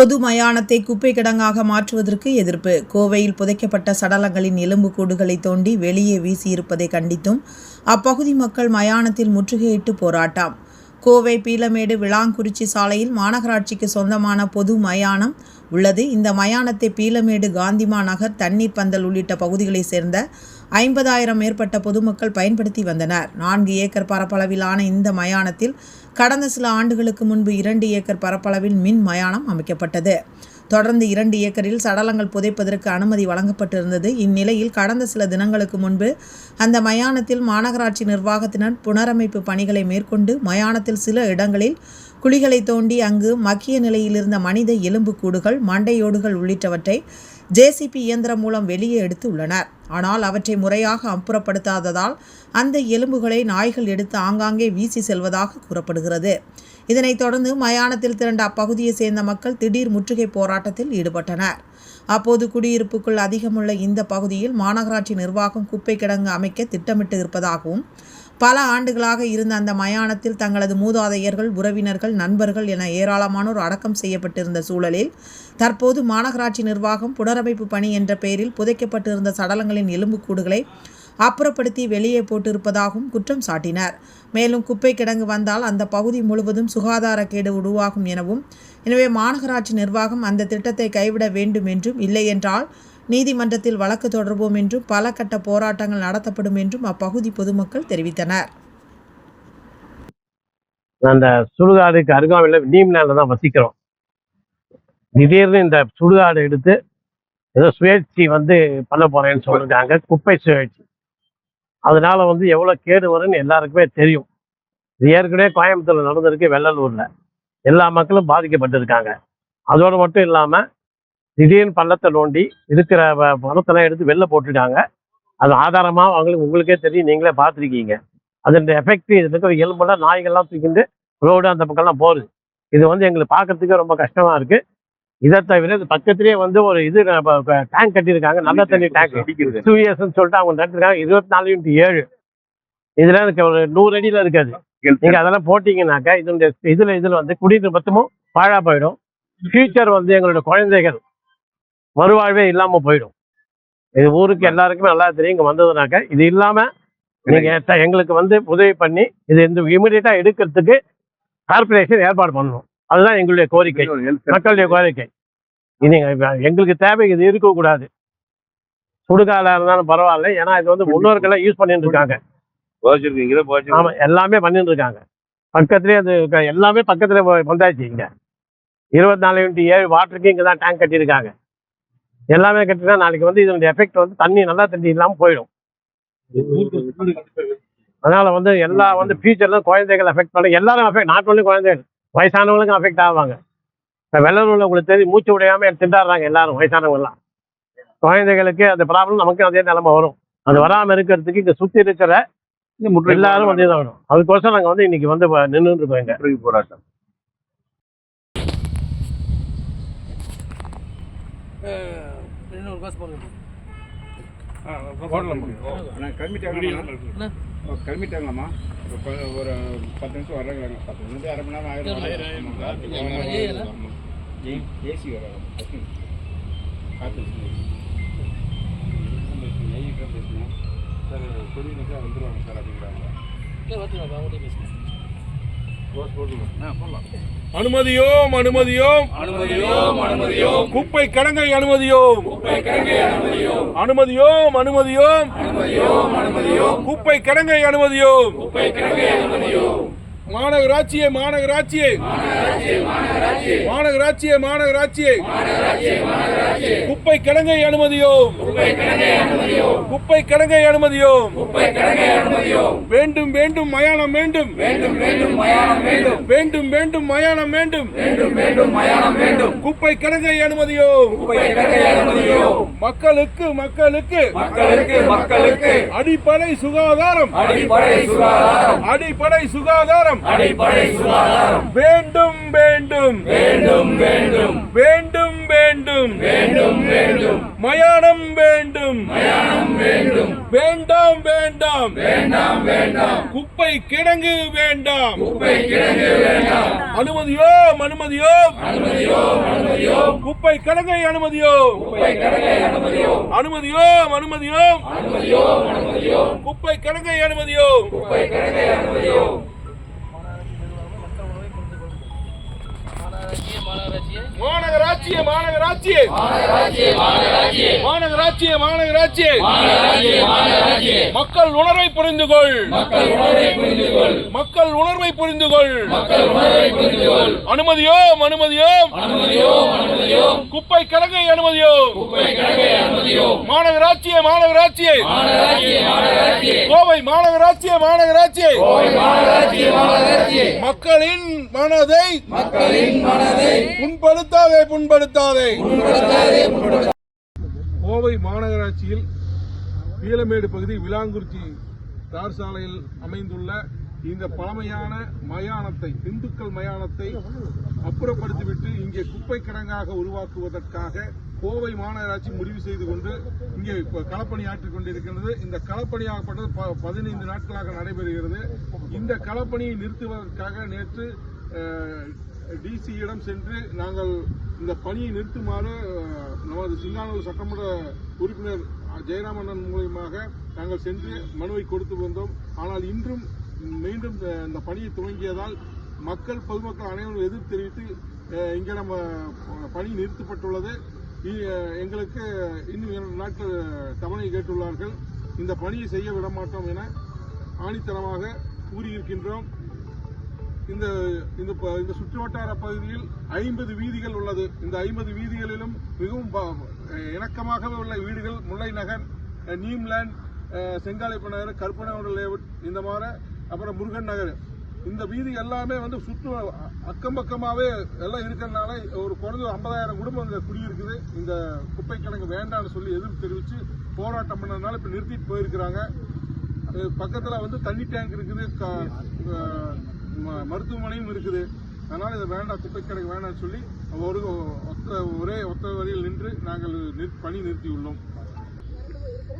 பொது மயானத்தை குப்பை கிடங்காக மாற்றுவதற்கு எதிர்ப்பு. கோவையில் புதைக்கப்பட்ட சடலங்களின் எலும்புக்கூடுகளை தோண்டி வெளியே வீசியிருப்பதை கண்டித்தும் அப்பகுதி மக்கள் மயானத்தில் முற்றுகையிட்டு போராட்டம். கோவை பீலமேடு விளாங்குறிச்சி சாலையில் மாநகராட்சிக்கு சொந்தமான பொது மயானம் உள்ளது. இந்த மயானத்தை பீலமேடு காந்திமா நகர் தண்ணீர் பந்தல் உள்ளிட்ட பகுதிகளைச் சேர்ந்த ஐம்பதாயிரம் மேற்பட்ட பொதுமக்கள் பயன்படுத்தி வந்தனர். நான்கு ஏக்கர் பரப்பளவிலான இந்த மயானத்தில் கடந்த சில ஆண்டுகளுக்கு முன்பு இரண்டு ஏக்கர் பரப்பளவில் மின் மயானம் அமைக்கப்பட்டது. தொடர்ந்து இரண்டு ஏக்கரில் சடலங்கள் புதைப்பதற்கு அனுமதி வழங்கப்பட்டிருந்தது. இந்நிலையில் கடந்த சில தினங்களுக்கு முன்பு அந்த மயானத்தில் மாநகராட்சி நிர்வாகத்தினர் புனரமைப்பு பணிகளை மேற்கொண்டு மயானத்தில் சில இடங்களில் குழிகளை தோண்டி அங்கு மக்கிய நிலையிலிருந்த மனித எலும்புக்கூடுகள் மண்டையோடுகள் உள்ளிட்டவற்றை ஜேசிபி இயந்திரம் மூலம் வெளியே எடுத்து உள்ளனர். ஆனால் அவற்றை முறையாக அப்புறப்படுத்தாததால் அந்த எலும்புகளை நாய்கள் எடுத்து ஆங்காங்கே வீசி செல்வதாக கூறப்படுகிறது. இதனைத் தொடர்ந்து மயானத்தில் திரண்ட அப்பகுதியை சேர்ந்த மக்கள் திடீர் முற்றுகை போராட்டத்தில் ஈடுபட்டனர். அப்போது குடியிருப்புக்குள் அதிகமுள்ள இந்த பகுதியில் மாநகராட்சி நிர்வாகம் குப்பை கிடங்கு அமைக்க திட்டமிட்டு இருப்பதாகவும் பல ஆண்டுகளாக இருந்த அந்த மயானத்தில் தங்களது மூதாதையர்கள் உறவினர்கள் நண்பர்கள் என ஏராளமானோர் அடக்கம் செய்யப்பட்டிருந்த சூழலில் தற்போது மாநகராட்சி நிர்வாகம் புனரமைப்பு பணி என்ற பெயரில் புதைக்கப்பட்டிருந்த சடலங்களின் எலும்புக்கூடுகளை அப்புறப்படுத்தி வெளியே போட்டிருப்பதாகவும் குற்றம் சாட்டினர். மேலும் குப்பை கிடங்கு வந்தால் அந்த பகுதி முழுவதும் சுகாதார கேடு உருவாகும் எனவும் எனவே மாநகராட்சி நிர்வாகம் அந்த திட்டத்தை கைவிட வேண்டும் என்றும் இல்லையென்றால் நீதிமன்றத்தில் வழக்கு தொடர்வோம் என்றும் பல கட்ட போராட்டங்கள் நடத்தப்படும் என்றும் அப்பகுதி பொதுமக்கள் தெரிவித்தனர். அந்த சுடுகாடுக்கு அருகாமையில் நீம்லேண்டில் தான் வசிக்கிறோம். திடீர்னு இந்த சுடுகாடு எடுத்து ஏதோ சுயேட்சி வந்து பண்ண போறேன்னு சொல்லியிருக்காங்க குப்பை சுயேட்சி அதனால வந்து எவ்வளோ கேடு வரும்னு எல்லாருக்குமே தெரியும். இது ஏற்கனவே கோயம்புத்தூர்ல நடந்திருக்கு வெள்ளலூர்ல. எல்லா மக்களும் பாதிக்கப்பட்டிருக்காங்க. அதோடு மட்டும் இல்லாமல் திடீர்னு பள்ளத்தை நோண்டி இருக்கிற பணத்தெல்லாம் எடுத்து வெளில போட்டுட்டாங்க. அது ஆதாரமாக அவங்களுக்கு உங்களுக்கே தெரியும். நீங்களே பார்த்துருக்கீங்க. அதோட எஃபெக்ட் இது இருக்கிற எலும்பெல்லாம் நாய்கள்லாம் தூக்கிட்டு ரோடு அந்த பக்கம்லாம் போகுது. இது வந்து எங்களுக்கு பார்க்கறதுக்கே ரொம்ப கஷ்டமா இருக்கு. இதை தவிர இது பக்கத்துலேயே வந்து ஒரு இது டேங்க் கட்டியிருக்காங்க. நல்ல தண்ணி டேங்க் டூ இயர்ஸ்னு சொல்லிட்டு அவங்க நட்டுருக்காங்க இருபத்தி நாலு இன்ட்டு ஏழு. இதுல ஒரு நூறு அடியில இருக்காது நீங்க அதெல்லாம் போட்டீங்கன்னாக்கா இதனுடைய இதுல இதுல வந்து குடிநீர் மொத்தமும் பாழா போயிடும். ஃபியூச்சர் வந்து எங்களோட குழந்தைகள் மறுவாழ்வே இல்லாம போயிடும். இது ஊருக்கு எல்லாருக்குமே நல்லா தெரியும். இங்க வந்ததுனாக்க இது இல்லாம நீங்க எங்களுக்கு வந்து உதவி பண்ணி இது இந்த இமிடியட்டா எடுக்கிறதுக்கு கார்பரேஷன் ஏற்பாடு பண்ணணும். அதுதான் எங்களுடைய கோரிக்கை. மக்களுடைய கோரிக்கை. இது எங்க- எங்களுக்கு தேவை இது இருக்கக்கூடாது சுடுகால இருந்தாலும் பரவாயில்ல. ஏன்னா இது வந்து முன்னோர்கள்லாம் யூஸ் பண்ணிட்டு இருக்காங்க. ஆமா எல்லாமே பண்ணிட்டு இருக்காங்க. பக்கத்துலயே அது எல்லாமே பக்கத்துல வந்தாச்சு இங்க. இருபத்தி நாலு இன்ட்டு ஏழு வாட்டருக்கு இங்க தான் டேங்க் கட்டியிருக்காங்க. எல்லாமே கட்டினா நாளைக்கு வந்து இதனுடைய எஃபெக்ட் வந்து தண்ணி நல்லா தண்ணி இல்லாம போயிடும். அதனால வந்து எல்லா வந்து ஃபியூச்சர்ல குழந்தைகள் அஃபெக்ட் பண்ண எல்லாரும் அஃபெக்ட் நாட் ஒன்லி குழந்தைகள் வயசானவங்களுக்கும் அஃபெக்ட் ஆவாங்க. இப்போ வெள்ளலூர்ல உங்களுக்கு தெரியும் மூச்சு விடையாம திண்டாடுறாங்க எல்லாரும் வயசானவங்க எல்லாம் குழந்தைகளுக்கு அந்த ப்ராப்ளம் நமக்கு அதே நிலைமை வரும். அது வராம இருக்கிறதுக்கு இங்க சுத்தி இருக்கிற எல்லாரும் வந்து வரும் அதுக்கோசரம் நாங்க வந்து இன்னைக்கு வந்து நின்று இருக்கோம் முற்றுகை போராட்டம். நான் கிளம்பிட்டாங்களாம்மா ஓ, கிளம்பிட்டாங்களாம்மா ஒரு ப- ஒரு பத்து நிமிஷம் வர்றாங்க பத்து நிமிஷம் அரை மணி நேரம் ஆயிரம் ஏசி வராங்க சார் சொல்லிட்டு வந்துருவாங்க சார் அப்படிங்கிறாங்க போடலாம் அனுமதியோம் அனுமதியோம். அனுமதியோம் அனுமதியோம். குப்பை கடங்கை அனுமதியோம் குப்பை கடங்கை அனுமதியோம். அனுமதியோம் அனுமதியோம் அனுமதியோம் அனுமதியோம் குப்பை கடங்கை அனுமதியோம் குப்பை கடங்கை அனுமதியோம். மாநகராட்சியே மாநகராட்சியே. மாநகராட்சியே மாநகராட்சியே. குப்பை கிடங்கை அனுமதியோம். குப்பை கிடங்கை அனுமதியோம். வேண்டும் வேண்டும் மயானம் வேண்டும். வேண்டும் வேண்டும் மயானம் வேண்டும். வேண்டும் வேண்டும் மயானம் வேண்டும். வேண்டும் வேண்டும் மயானம் வேண்டும். குப்பை கிடங்கை அனுமதியோம். குப்பை கிடங்கை அனுமதியோம். மக்களுக்கு மக்களுக்கு. மக்களுக்கு மக்களுக்கு. அடிப்படை சுகாதாரம். அடிப்படை சுகாதாரம். அடிப்படை சுகாதாரம். அடிப்படை சுகாதாரம். வேண்டும் வேண்டும். வேண்டும் வேண்டும். வேண்டும் வேண்டும். வேண்டாம். குப்பை கிடங்கு வேண்டாம். குப்பை கிடங்கு வேண்டாம். அனுமதியோ அனுமதியோ அனுமதியோ அனுமதியோ குப்பை கிடங்கை அனுமதியோ. குப்பை கிடங்கை அனுமதியோ. அனுமதியோ அனுமதியோ அனுமதியோ அனுமதியோ குப்பை கிடங்கை அனுமதியோ. குப்பை கிடங்கை அனுமதியோ. மாநகராட்சியே. மாநகராட்சியே மாநகராட்சியே. மாநகராட்சியே மக்கள் உணர்வை புரிந்து கொள் மக்கள் உணர்வை புரிந்து கொள் அனுமதியோ அனுமதியோ குப்பை கிடங்கை அனுமதியோ மாநகராட்சியே மாநகராட்சியே. கோவை மாநகராட்சியே மாநகராட்சியே. மக்களின் மனதை புண்படுத்தாதே புண்படுத்தாதே. கோவை மாநகராட்சியில் பீலமேடு பகுதி விலாங்குறிச்சி தார் சாலையில் அமைந்துள்ள இந்த பழமையான மயானத்தை இந்துக்கள் மயானத்தை அப்புறப்படுத்திவிட்டு இங்கே குப்பை கிடங்காக உருவாக்குவதற்காக கோவை மாநகராட்சி முடிவு செய்து கொண்டு இங்கே இப்ப களப்பணி ஆற்றிக் கொண்டிருக்கிறது இந்த களப்பணியாகப்பட்டது ப- பதினைந்து நாட்களாக நடைபெறுகிறது. இந்த களப்பணியை நிறுத்துவதற்காக நேற்று டிசியிடம் சென்று நாங்கள் இந்த பணியை நிறுத்துமாறு நமது சிங்கானூர் சட்டமன்ற உறுப்பினர் ஜெயராமண்ணன் மூலியமாக நாங்கள் சென்று மனுவை கொடுத்து வந்தோம். ஆனால் இன்றும் மீண்டும் இந்த- பணியை துவங்கியதால் மக்கள் பொதுமக்கள் அனைவரும் எதிர்ப்பு தெரிவித்து இங்கே நம்ம பணி நிறுத்தப்பட்டுள்ளது. எங்களுக்கு இன்னும் இரண்டு நாட்கள் தவணை கேட்டுள்ளார்கள். இந்த பணியை செய்ய விட மாட்டோம் என ஆணித்தனமாக கூறியிருக்கின்றோம். இந்த இந்த ப- இந்த சுற்றுவட்டார பகுதியில் ஐம்பது வீதிகள் உள்ளது. இந்த ஐம்பது வீதிகளிலும் மிகவும் ப- இணக்கமாகவே உள்ள வீடுகள் முல்லை நகர் நீம்லேண்ட் செங்காலைப்பநகர் செங்காலைப்ப நகர் கற்பனை லேவுட் இந்த மாதிரி அப்புறம் முருகன் நகர். இந்த வீதி எல்லாமே வந்து சுற்று அக்கம் பக்கமாகவே எல்லாம் இருக்கிறதுனால ஒரு குறைஞ்ச ஐம்பதாயிரம் குடும்பம் இங்க குடியிருக்குது. இந்த குப்பை கிடங்கு வேண்டாம்னு சொல்லி எதிர்ப்பு தெரிவித்து போராட்டம் பண்ணதுனால இப்போ நிறுத்திட்டு போயிருக்கிறாங்க. பக்கத்தில் வந்து தண்ணி டேங்க் இருக்குது. ம- மருத்துவமனையும் இருக்குது. அதனால் இதை வேண்டாம் குப்பை கிடங்கு வேண்டாம்னு சொல்லி ஒரு ஒத்த ஒரே ஒத்த வரியில் நின்று நாங்கள் பணி நிறுத்தியுள்ளோம்.